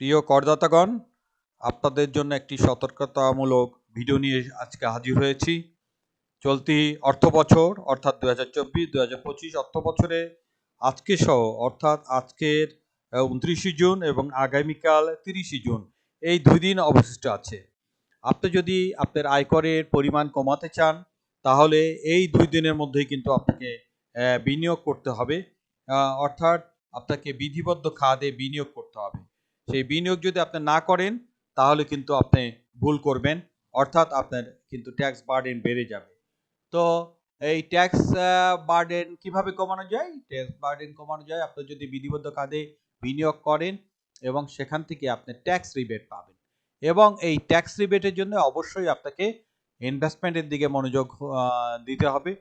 প্রিয় করদাতাগণ, আপনাদের জন্য একটি সতর্কতামূলক ভিডিও নিয়ে আজকে হাজির হয়েছি। চলতি অর্থ বছর অর্থাৎ দু হাজার চব্বিশ দু হাজার পঁচিশ অর্থ বছরে আজকে সহ, অর্থাৎ আজকের উনত্রিশে জুন এবং আগামীকাল তিরিশে জুন, এই দুই দিন অবশিষ্ট আছে। আপনি যদি আপনার আয়করের পরিমাণ কমাতে চান, তাহলে এই দুই দিনের মধ্যেই কিন্তু আপনাকে বিনিয়োগ করতে হবে। অর্থাৎ আপনাকে বিধিবদ্ধ খাদে বিনিয়োগ করতে সেই বিনিয়োগ যদি আপনি না করেন, তাহলে কিন্তু আপনি ভুল করবেন। অর্থাৎ আপনার কিন্তু ট্যাক্স বার্ডেন বেড়ে যাবে। তো এই ট্যাক্স বার্ডেন কীভাবে কমানো যায়? ট্যাক্স বার্ডেন কমানো যায়, আপনি যদি বিধিবদ্ধ খাদে বিনিয়োগ করেন এবং সেখান থেকে আপনি ট্যাক্স রিবেট পাবেন। এবং এই ট্যাক্স রিবেটের জন্য অবশ্যই আপনাকে ইনভেস্টমেন্টের দিকে মনোযোগ দিতে হবে।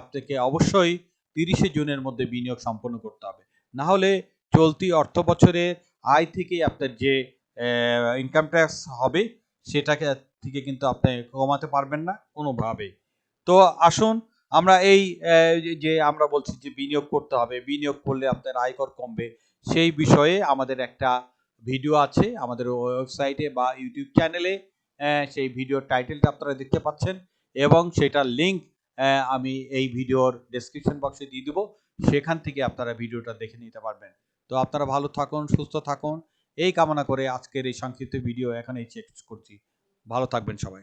আপনাকে অবশ্যই তিরিশে জুনের মধ্যে বিনিয়োগ সম্পন্ন করতে হবে। না হলে চলতি অর্থ বছরে আয় থেকে আপনার যে ইনকাম ট্যাক্স হবে, সেটাকে থেকে কিন্তু আপনি কমাতে পারবেন না কোনোভাবে। তো আসুন, আমরা এই যে- আমরা বলছি যে বিনিয়োগ করতে হবে, বিনিয়োগ করলে আপনার আয়কর কমবে, সেই বিষয়ে আমাদের একটা ভিডিও আছে, আমাদের ওয়েবসাইটে বা ইউটিউব চ্যানেলে সেই ভিডিওর টাইটেলটা আপনারা দেখতে পাচ্ছেন এবং সেটার লিঙ্ক আমি এই ভিডিওর ডেসক্রিপশন বক্সে দিয়ে দেবো, সেখান থেকে আপনারা ভিডিওটা দেখে নিতে পারবেন। তো আপনারা ভালো থাকুন, সুস্থ থাকুন। এই কামনা করে আজকের এই সংক্ষিপ্ত ভিডিও এখানেই শেষ করছি। ভালো থাকবেন সবাই।